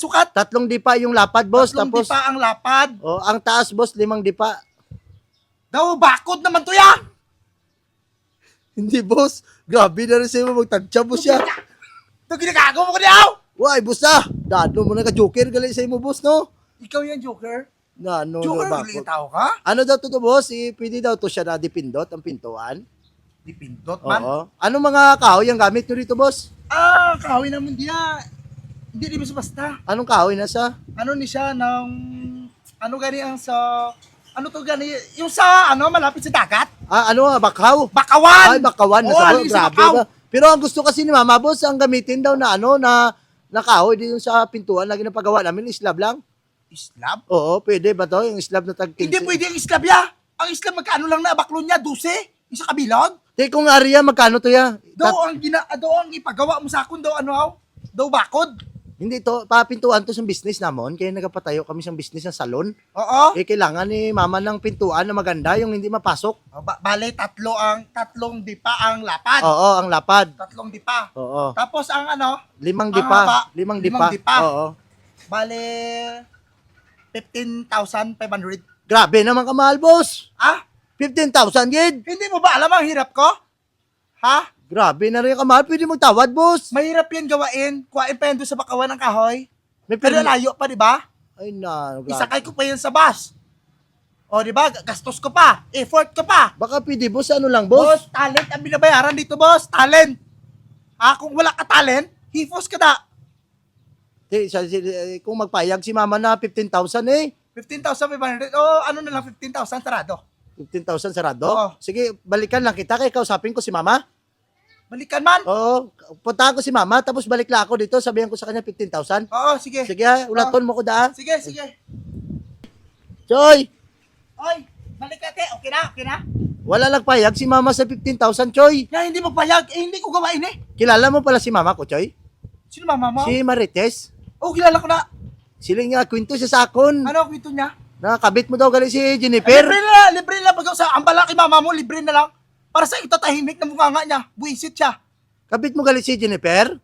Sukat. Tatlong dipa yung lapad, boss. Tatlong Tapos, dipa ang lapad. oh, ang taas, boss, limang dipa. Daw, bakod naman to yan. Hindi, boss. Grabe na rin sa'yo magtansya, boss siya. Ito ginagawa mo ko niyaw. Why, boss ah. Dano mo na ka-joker gali sa mo, boss, no? Ikaw yan, Joker. Na, ano, Joker, na, galing bakit? tao ka? Ano daw to, to, boss? Eh, pwede daw to siya na dipindot, ang pintuan. Dipindot man. Oo. Ano mga kahoy ang gamit nyo dito, boss? Ah, kahoy naman diya. Hindi di basta basta. Anong kahoy na sa? Ano ni siya ng ano gani ang sa ano to gani yung sa ano malapit sa dagat? Ah, ano nga, bakaw? Bakawan. Ay, bakawan. Oo, Nasa alin sa grabe bakaw. ba? Pero ang gusto kasi ni Mama Boss, ang gamitin daw na ano, na, na kahoy dito sa pintuan, lagi na paggawa namin, islab lang. Islab? Oo, pwede ba to? Yung islab na tag Hindi pwede ang islab ya. Ang islab magkano lang na baklo niya 12 isa kabilang. Te, kung area, magkano to ya? Daw ang gina daw ang ipagawa mo sa akon daw ano aw? Daw bakod. Hindi to, papintuan to sa business namon, kaya nagpatayo kami sa business ng salon. Oo. Eh, kailangan ni Mama ng pintuan na maganda, yung hindi mapasok. Oh, ba- bale tatlo ang tatlong dipa ang lapad. Oo, ang lapad. Tatlong dipa. Oo. Tapos ang ano, Limang Ang dipa. haba. Limang Limang dipa. dipa. Oo. bale 15,500. Grabe naman kamahal, boss. Ah, 15,000 gid. hindi mo ba alam ang hirap ko? Ha? Grabe na rin kamahal. Pwede magtawad, boss. Mahirap yan gawain. Yan doon sa bakawan ng kahoy. May Pero layo pa, di ba? Ay na, grabe. Isakay ko pa yan sa bus. O, di ba? Gastos ko pa. Effort ko pa. Baka pwede, boss, ano lang, Boss, boss? talent ang binabayaran dito, boss. Talent. Ha? Kung wala ka talent, hifos ka na. Sa- si- eh, kung magpayag si mama na 15,000 eh. 15,500. O, ano na lang, 15,000 sarado. 15,000 sarado. Oo. Sige, balikan lang kita kay kausapin ko si mama. Balikan man. Oo, puntahan ko si mama tapos balik lang ako dito, sabihan ko sa kanya 15,000. Oo, sige. Sige, ha, ulaton mo ko da. Sige, sige. Choy, Oy, balik ka, te. Okay na, okay na. wala lang payag si mama sa 15,000, Choy. Ya, hindi mo payag. Eh, hindi ko gawain eh. Kilala mo pala si mama ko, Choy? Sino mama mo? Si Marites. Oh, kilala ko na. Sila nga kwento sa sakon. Ano ang kwento niya? Nakakabit mo daw gali si Libre Jennifer. na, libre na. Pag sa ang balaki mama mo, libre na lang. Para sa itatahimik na mukha nga niya. Buisit siya. Kabit mo gali si Jennifer.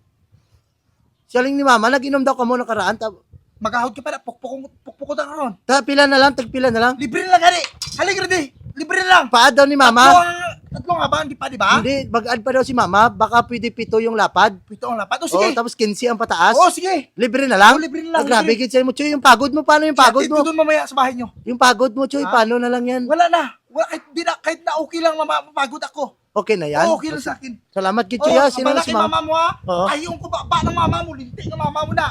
Siyaling ni mama, nag-inom daw ka mo nakaraan. Ta, Magahod ka pa na. Pukpukong pukpukot ang karon. ta pila na lang, tagpila na lang. Libre na lang, gani. Halika ready. Libre na lang. Paad daw ni Tatlo mama. ang, tatlo nga ba? Hindi pa, di ba? Hindi, bag-add pa daw si mama, baka pwede pito yung lapad. Pito ang lapat. O, Oh, sige. tapos 15 ang pataas. Oo, sige. Libre na lang? Oh, libre na lang, Ah, grabe, libre. kitsa mo, Choy. Yung pagod mo, paano yung pagod mo? doon mamaya sa bahay niyo. Yung pagod mo, Choy, paano na lang yan? Wala na. Wala, kahit, di na, kahit na okay lang mama, mapagod ako. Okay na yan? Oo, okay lang sa akin. Salamat, Oh, Kitso, ya. Sino balaki si mama? mo ha. Oo. Ayong ko ba, ba ng mama mo, linti ng mama mo na.